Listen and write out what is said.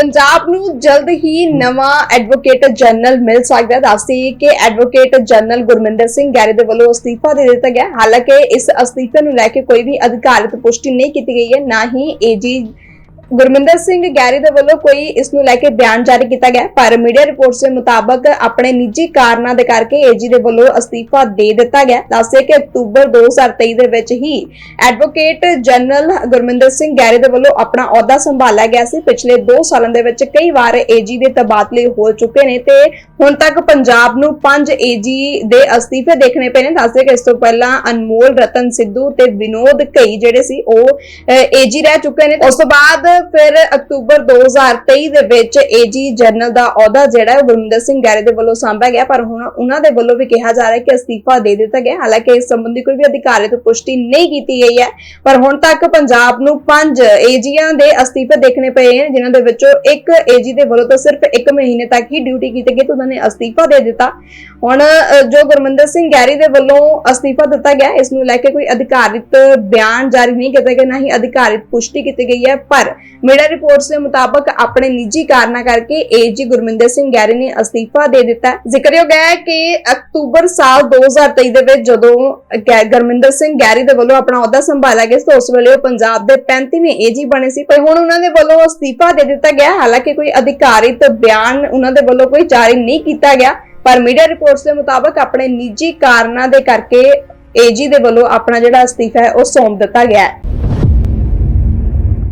ਪੰਜਾਬ ਨੂੰ ਜਲਦ ਹੀ ਨਵਾਂ ਐਡਵੋਕੇਟ ਜਨਰਲ ਮਿਲ ਸਕਦਾ ਹੈ। ਦੱਸਦੀ ਕਿ ਐਡਵੋਕੇਟ ਜਨਰਲ ਗੁਰਮਿੰਦਰ ਸਿੰਘ ਗੈਰੇ ਦੇ ਵੱਲੋਂ ਅਸਤੀਫਾ ਦੇ ਦਿੱਤਾ ਗਿਆ। ਹਾਲਾਂਕਿ ਇਸ ਅਸਤੀਫੇ ਨੂੰ ਲੈ ਕੇ ਕੋਈ ਵੀ ਅਧਿਕਾਰਤ ਪੁਸ਼ਟੀ ਨਹੀਂ ਕੀਤੀ ਗਈ ਹੈ। ਨਾ ਹੀ ਏਜੀ ਗੁਰਮਿੰਦਰ ਸਿੰਘ ਗੈਰੀ ਦੇ ਵੱਲੋਂ ਕੋਈ ਇਸ ਨੂੰ ਲੈ ਕੇ ਬਿਆਨ ਜਾਰੀ ਕੀਤਾ ਗਿਆ। ਪਰ ਮੀਡੀਆ ਰਿਪੋਰਟਸ ਦੇ ਮੁਤਾਬਕ ਆਪਣੇ ਨਿੱਜੀ ਕਾਰਨਾਂ ਦੇ ਕਰਕੇ ਏਜੀ ਦੇ ਵੱਲੋਂ ਅਸਤੀਫਾ ਦੇ ਦਿੱਤਾ ਗਿਆ। ਦੱਸਿਆ ਕਿ ਅਕਤੂਬਰ 2023 ਦੇ ਵਿੱਚ ਹੀ advocate general Gurminder Singh Garry ਦੇ ਵੱਲੋਂ ਆਪਣਾ ਅਹੁਦਾ ਸੰਭਾਲਿਆ ਗਿਆ ਸੀ। ਪਿਛਲੇ 2 ਸਾਲਾਂ ਦੇ ਵਿੱਚ ਕਈ ਵਾਰ ਏਜੀ ਦੇ ਤਬਾਦਲੇ ਹੋ ਚੁੱਕੇ ਨੇ ਤੇ ਹੁਣ ਤੱਕ ਪੰਜਾਬ ਨੂੰ 5 ਏਜੀ ਦੇ ਅਸਤੀਫੇ ਦੇਖਣੇ ਪਏ ਨੇ। ਦੱਸਦੇ ਕਿ ਇਸ ਤੋਂ ਪਹਿਲਾਂ ਅਨਮੋਲ ਰਤਨ ਸਿੱਧੂ ਤੇ ਵਿਨੋਦ ਕਈ ਜਿਹੜੇ ਸੀ, ਉਹ ਏਜੀ ਰਹਿ ਚੁੱਕੇ ਨੇ। ਉਸ ਤੋਂ ਬਾਅਦ ਫਿਰ ਅਕਤੂਬਰ 2023 ਦੇ ਵਿੱਚ ਏਜੀ ਜਨਰਲ ਦਾ ਅਹੁਦਾ ਜਿਹੜਾ ਹੈ ਗੁਰਮਿੰਦਰ ਸਿੰਘ ਗੈਰੇ ਦੇ ਵੱਲੋਂ ਸੰਭਿਆ ਗਿਆ, ਪਰ ਹੁਣ ਉਹਨਾਂ ਦੇ ਵੱਲੋਂ ਵੀ ਕਿਹਾ ਜਾ ਰਿਹਾ ਹੈ ਕਿ ਅਸਤੀਫਾ ਦੇ ਦਿੱਤਾ ਗਿਆ। ਹਾਲਾਂਕਿ ਇਸ ਸੰਬੰਧੀ ਕੋਈ ਵੀ ਅਧਿਕਾਰਿਤ ਪੁਸ਼ਟੀ ਨਹੀਂ ਕੀਤੀ ਗਈ ਹੈ, ਪਰ ਹੁਣ ਤੱਕ ਪੰਜਾਬ ਨੂੰ ਪੰਜ ਏਜੀਆਂ ਦੇ ਅਸਤੀਫੇ ਦੇਖਣੇ ਪਏ ਹਨ ਜਿਨ੍ਹਾਂ ਦੇ ਵਿੱਚੋਂ ਇੱਕ ਏਜੀ ਦੇ ਵੱਲੋਂ ਤਾਂ ਸਿਰਫ 1 ਮਹੀਨੇ ਤੱਕ ਹੀ ਡਿਊਟੀ ਕੀਤੀ ਗਈ ਤੇ ਉਹਨਾਂ ਨੇ ਅਸਤੀਫਾ ਦੇ ਦਿੱਤਾ। ਹੁਣ ਜੋ ਗੁਰਮਿੰਦਰ ਸਿੰਘ ਗੈਰੀ ਦੇ ਵੱਲੋਂ ਅਸਤੀਫਾ ਦਿੱਤਾ ਗਿਆ, ਇਸ ਨੂੰ ਲੈ ਕੇ ਕੋਈ ਅਧਿਕਾਰਿਤ ਬਿਆਨ ਜਾਰੀ ਨਹੀਂ ਕੀਤਾ ਗਿਆ, ਨਾ ਹੀ ਅਧਿਕਾਰਿਤ ਪੁਸ਼ਟੀ ਕੀਤੀ ਗਈ ਹੈ, ਪਰ ਮੀਡੀਆ ਰਿਪੋਰਟਸ ਦੇ ਮੁਤਾਬਕ ਆਪਣੇ ਨਿੱਜੀ ਕਾਰਨਾਂ ਕਰਕੇ ਏਜੀ ਗੁਰਮਿੰਦਰ ਸਿੰਘ ਗੈਰੀ ਨੇ ਅਸਤੀਫਾ ਦੇ ਦਿੱਤਾ। ਜ਼ਿਕਰਯੋਗ ਹੈ ਕਿ ਅਕਤੂਬਰ ਸਾਲ 2023 ਦੇ ਵਿੱਚ ਜਦੋਂ ਗੁਰਮਿੰਦਰ ਸਿੰਘ ਗੈਰੀ ਦੇ ਵੱਲੋਂ ਆਪਣਾ ਅਹੁਦਾ ਸੰਭਾਲਿਆ ਗਿਆ ਤਾਂ ਉਸ ਵੇਲੇ ਉਹ ਪੰਜਾਬ ਦੇ 35ਵੇਂ ਏਜੀ ਬਣੇ ਸੀ, ਪਰ ਹੁਣ ਉਹਨਾਂ ਦੇ ਵੱਲੋਂ ਅਸਤੀਫਾ ਦੇ ਦਿੱਤਾ ਗਿਆ। ਹਾਲਾਂਕਿ ਕੋਈ ਅਧਿਕਾਰਿਤ ਬਿਆਨ ਉਹਨਾਂ ਦੇ ਵੱਲੋਂ ਕੋਈ ਜਾਰੀ ਨਹੀਂ ਕੀਤਾ ਗਿਆ, ਪਰ ਮੀਡੀਆ ਰਿਪੋਰਟਸ ਦੇ ਮੁਤਾਬਕ ਆਪਣੇ ਨਿੱਜੀ ਕਾਰਨਾਂ ਦੇ ਕਰਕੇ ਏਜੀ ਦੇ ਵੱਲੋਂ ਆਪਣਾ ਜਿਹੜਾ ਅਸਤੀਫਾ ਹੈ, ਉਹ ਸੌਂਪ ਦਿੱਤਾ ਗਿਆ ਹੈ।